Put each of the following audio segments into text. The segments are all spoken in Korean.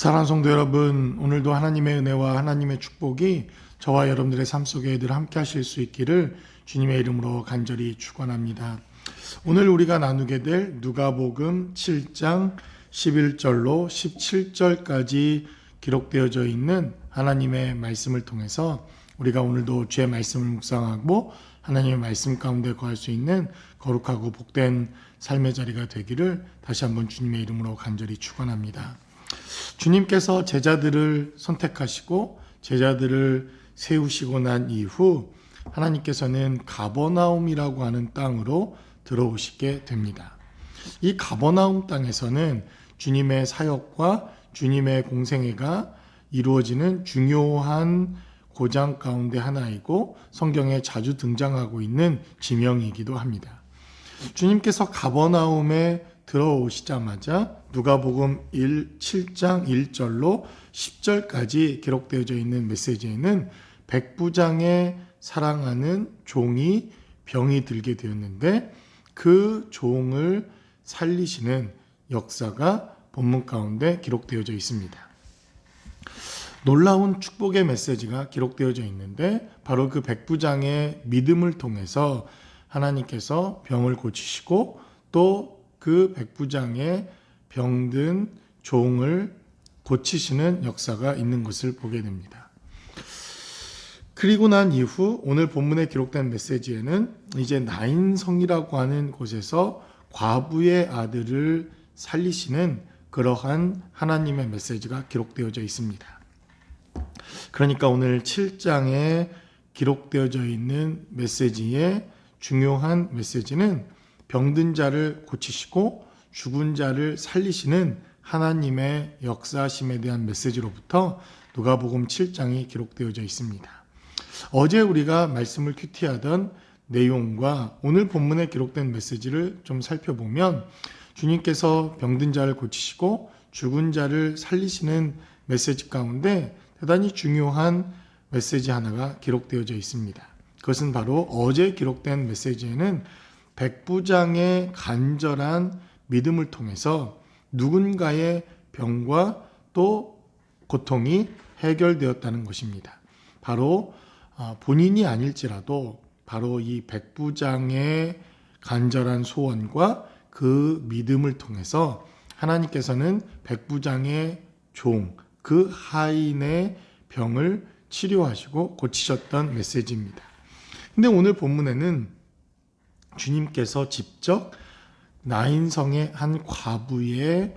사랑하는 성도 여러분, 오늘도 하나님의 은혜와 하나님의 축복이 저와 여러분들의 삶 속에 늘 함께 하실 수 있기를 주님의 이름으로 간절히 축원합니다. 오늘 우리가 나누게 될 누가복음 7장 11절로 17절까지 기록되어져 있는 하나님의 말씀을 통해서 우리가 오늘도 주의 말씀을 묵상하고 하나님의 말씀 가운데 거할 수 있는 거룩하고 복된 삶의 자리가 되기를 다시 한번 주님의 이름으로 간절히 축원합니다. 주님께서 제자들을 선택하시고 제자들을 세우시고 난 이후 하나님께서는 가버나움이라고 하는 땅으로 들어오시게 됩니다. 이 가버나움 땅에서는 주님의 사역과 주님의 공생애가 이루어지는 중요한 고장 가운데 하나이고 성경에 자주 등장하고 있는 지명이기도 합니다. 주님께서 가버나움에 들어오시자마자 누가복음 1 7장 1절로 10절까지 기록되어져 있는 메시지에는 백부장의 사랑하는 종이 병이 들게 되었는데 그 종을 살리시는 역사가 본문 가운데 기록되어져 있습니다. 놀라운 축복의 메시지가 기록되어져 있는데 바로 그 백부장의 믿음을 통해서 하나님께서 병을 고치시고 또 그 백부장의 병든 종을 고치시는 역사가 있는 것을 보게 됩니다. 그리고 난 이후 오늘 본문에 기록된 메시지에는 이제 나인성이라고 하는 곳에서 과부의 아들을 살리시는 그러한 하나님의 메시지가 기록되어져 있습니다. 그러니까 오늘 7장에 기록되어져 있는 메시지의 중요한 메시지는 병든 자를 고치시고 죽은 자를 살리시는 하나님의 역사심에 대한 메시지로부터 누가복음 7장이 기록되어져 있습니다. 어제 우리가 말씀을 큐티하던 내용과 오늘 본문에 기록된 메시지를 좀 살펴보면 주님께서 병든 자를 고치시고 죽은 자를 살리시는 메시지 가운데 대단히 중요한 메시지 하나가 기록되어져 있습니다. 그것은 바로 어제 기록된 메시지에는 백부장의 간절한 믿음을 통해서 누군가의 병과 또 고통이 해결되었다는 것입니다. 바로 본인이 아닐지라도 바로 이 백부장의 간절한 소원과 그 믿음을 통해서 하나님께서는 백부장의 종, 그 하인의 병을 치료하시고 고치셨던 메시지입니다. 근데 오늘 본문에는 주님께서 직접 나인성의 한 과부의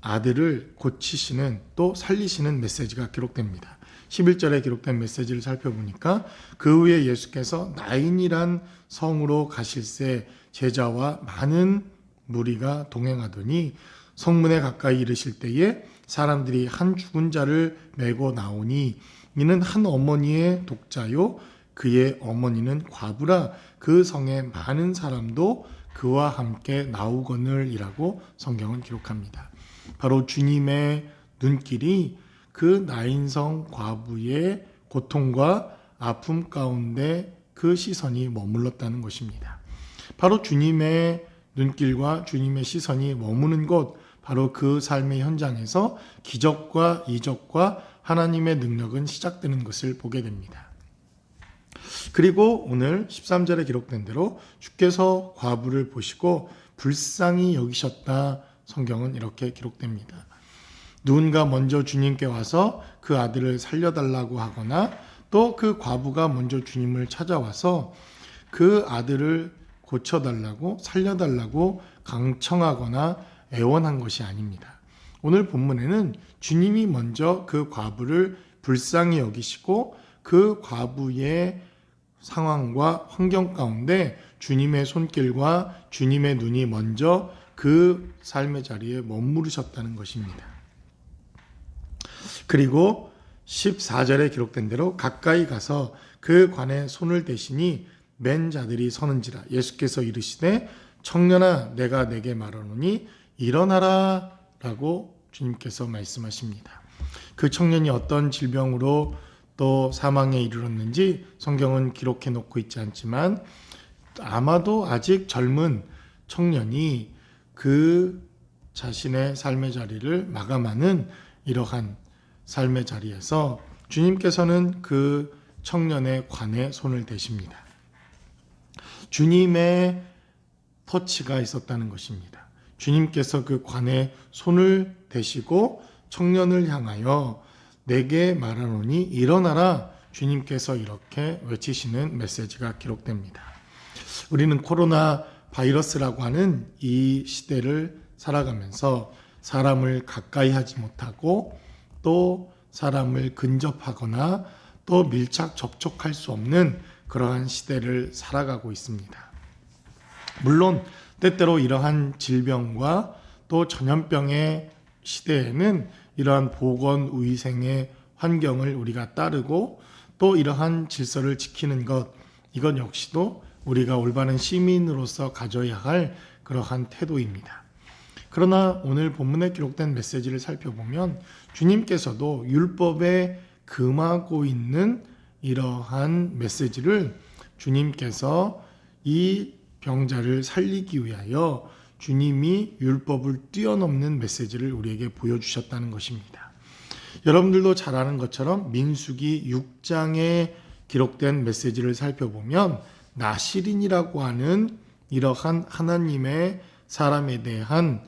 아들을 고치시는 또 살리시는 메시지가 기록됩니다. 11절에 기록된 메시지를 살펴보니까 그 후에 예수께서 나인이란 성으로 가실새 제자와 많은 무리가 동행하더니 성문에 가까이 이르실 때에 사람들이 한 죽은 자를 메고 나오니 이는 한 어머니의 독자요 그의 어머니는 과부라 그 성에 많은 사람도 그와 함께 나오거늘이라고 성경은 기록합니다. 바로 주님의 눈길이 그 나인성 과부의 고통과 아픔 가운데 그 시선이 머물렀다는 것입니다. 바로 주님의 눈길과 주님의 시선이 머무는 곳, 바로 그 삶의 현장에서 기적과 이적과 하나님의 능력은 시작되는 것을 보게 됩니다. 그리고 오늘 13절에 기록된 대로 주께서 과부를 보시고 불쌍히 여기셨다 성경은 이렇게 기록됩니다. 누군가 먼저 주님께 와서 그 아들을 살려달라고 하거나 또 그 과부가 먼저 주님을 찾아와서 그 아들을 고쳐달라고 살려달라고 강청하거나 애원한 것이 아닙니다. 오늘 본문에는 주님이 먼저 그 과부를 불쌍히 여기시고 그 과부의 상황과 환경 가운데 주님의 손길과 주님의 눈이 먼저 그 삶의 자리에 머무르셨다는 것입니다. 그리고 14절에 기록된 대로 가까이 가서 그 관에 손을 대시니 맨 자들이 서는지라 예수께서 이르시되 청년아 내가 내게 말하노니 일어나라 라고 주님께서 말씀하십니다. 그 청년이 어떤 질병으로 또 사망에 이르렀는지 성경은 기록해 놓고 있지 않지만 아마도 아직 젊은 청년이 그 자신의 삶의 자리를 마감하는 이러한 삶의 자리에서 주님께서는 그 청년의 관에 손을 대십니다. 주님의 터치가 있었다는 것입니다. 주님께서 그 관에 손을 대시고 청년을 향하여 내게 말하노니 일어나라 주님께서 이렇게 외치시는 메시지가 기록됩니다. 우리는 코로나 바이러스라고 하는 이 시대를 살아가면서 사람을 가까이 하지 못하고 또 사람을 근접하거나 또 밀착 접촉할 수 없는 그러한 시대를 살아가고 있습니다. 물론 때때로 이러한 질병과 또 전염병의 시대에는 이러한 보건 위생의 환경을 우리가 따르고 또 이러한 질서를 지키는 것 이건 역시도 우리가 올바른 시민으로서 가져야 할 그러한 태도입니다. 그러나 오늘 본문에 기록된 메시지를 살펴보면 주님께서도 율법에 금하고 있는 이러한 메시지를 주님께서 이 병자를 살리기 위하여 주님이 율법을 뛰어넘는 메시지를 우리에게 보여주셨다는 것입니다. 여러분들도 잘 아는 것처럼 민수기 6장에 기록된 메시지를 살펴보면 나시린이라고 하는 이러한 하나님의 사람에 대한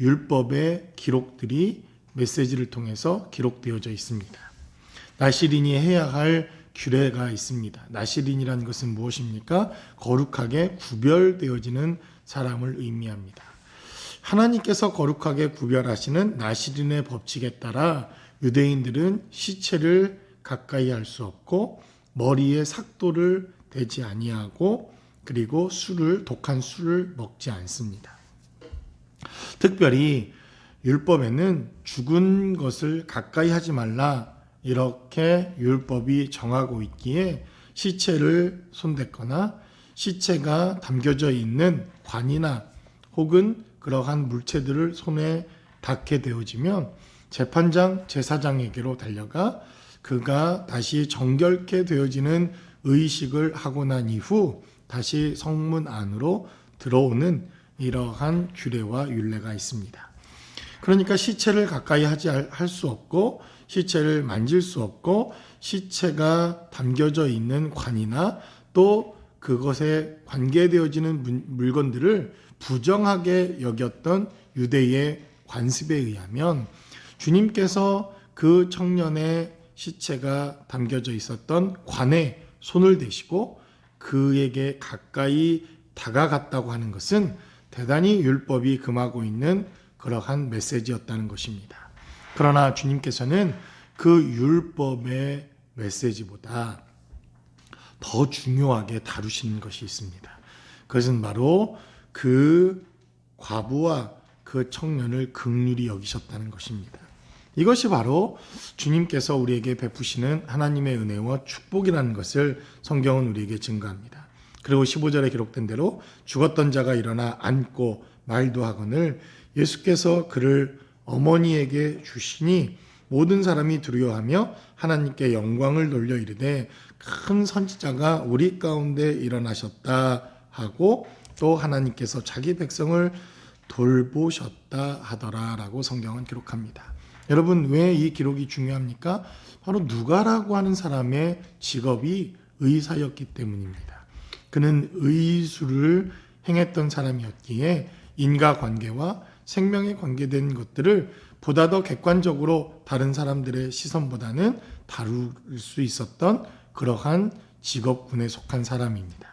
율법의 기록들이 메시지를 통해서 기록되어져 있습니다. 나시린이 해야 할 규례가 있습니다. 나시린이라는 것은 무엇입니까? 거룩하게 구별되어지는 사람을 의미합니다. 하나님께서 거룩하게 구별하시는 나시린의 법칙에 따라 유대인들은 시체를 가까이 할 수 없고 머리에 삭도를 대지 아니하고 그리고 술을 독한 술을 먹지 않습니다. 특별히 율법에는 죽은 것을 가까이 하지 말라 이렇게 율법이 정하고 있기에 시체를 손댔거나 시체가 담겨져 있는 관이나 혹은 그러한 물체들을 손에 닿게 되어지면 재판장, 제사장에게로 달려가 그가 다시 정결케 되어지는 의식을 하고 난 이후 다시 성문 안으로 들어오는 이러한 규례와 율례가 있습니다. 그러니까 시체를 가까이 하지 할 수 없고 시체를 만질 수 없고 시체가 담겨져 있는 관이나 또 그것에 관계되어지는 물건들을 부정하게 여겼던 유대의 관습에 의하면 주님께서 그 청년의 시체가 담겨져 있었던 관에 손을 대시고 그에게 가까이 다가갔다고 하는 것은 대단히 율법이 금하고 있는 그러한 메시지였다는 것입니다. 그러나 주님께서는 그 율법의 메시지보다 더 중요하게 다루시는 것이 있습니다. 그것은 바로 그 과부와 그 청년을 극률이 여기셨다는 것입니다. 이것이 바로 주님께서 우리에게 베푸시는 하나님의 은혜와 축복이라는 것을 성경은 우리에게 증거합니다. 그리고 15절에 기록된 대로 죽었던 자가 일어나 앉고 말도 하거늘 예수께서 그를 어머니에게 주시니 모든 사람이 두려워하며 하나님께 영광을 돌려 이르되 큰 선지자가 우리 가운데 일어나셨다 하고 또 하나님께서 자기 백성을 돌보셨다 하더라라고 성경은 기록합니다. 여러분 왜 이 기록이 중요합니까? 바로 누가라고 하는 사람의 직업이 의사였기 때문입니다. 그는 의술을 행했던 사람이었기에 인과 관계와 생명에 관계된 것들을 보다 더 객관적으로 다른 사람들의 시선보다는 다룰 수 있었던 그러한 직업군에 속한 사람입니다.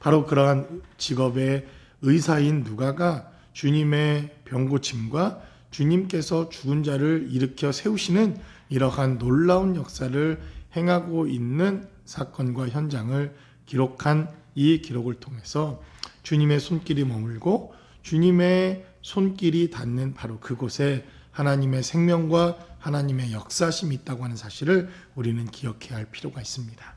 바로 그러한 직업의 의사인 누가가 주님의 병고침과 주님께서 죽은 자를 일으켜 세우시는 이러한 놀라운 역사를 행하고 있는 사건과 현장을 기록한 이 기록을 통해서 주님의 손길이 머물고 주님의 손길이 닿는 바로 그곳에 하나님의 생명과 하나님의 역사심이 있다고 하는 사실을 우리는 기억해야 할 필요가 있습니다.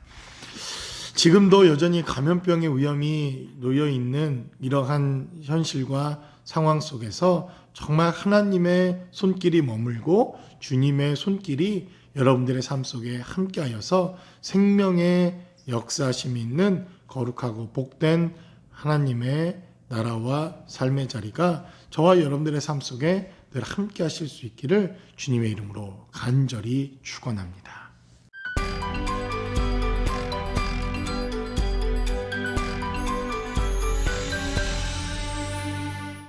지금도 여전히 감염병의 위험이 놓여 있는 이러한 현실과 상황 속에서 정말 하나님의 손길이 머물고 주님의 손길이 여러분들의 삶 속에 함께하여서 생명의 역사심이 있는 거룩하고 복된 하나님의 나라와 삶의 자리가 저와 여러분들의 삶 속에 늘 함께 하실 수 있기를 주님의 이름으로 간절히 축원합니다.